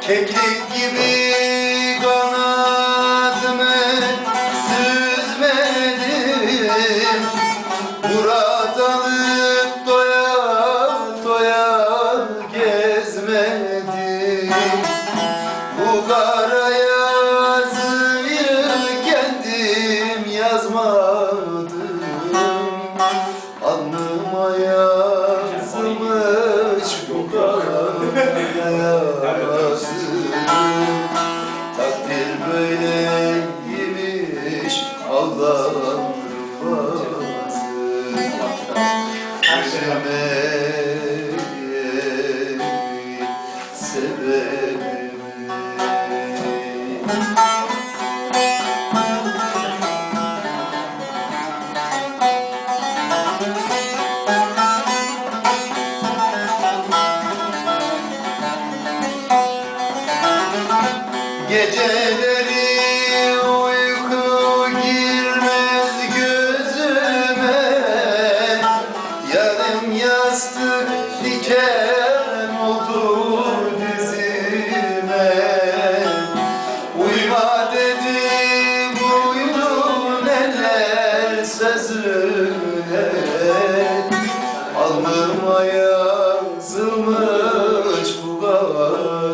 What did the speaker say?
Keklik gibi kanadımı süzmedim. Murat Bu kara yazıyı kendim yazmadım. Alnıma yazılmış bu kara yazı Takdir böyleymiş Allah'ım bazı Sevmeyi Geceleri uyku girmez gözüme. Yarım yastık diken oldu dizime. Uyma dedim uydun eller sözüne. Alnıma yazılmış bu kara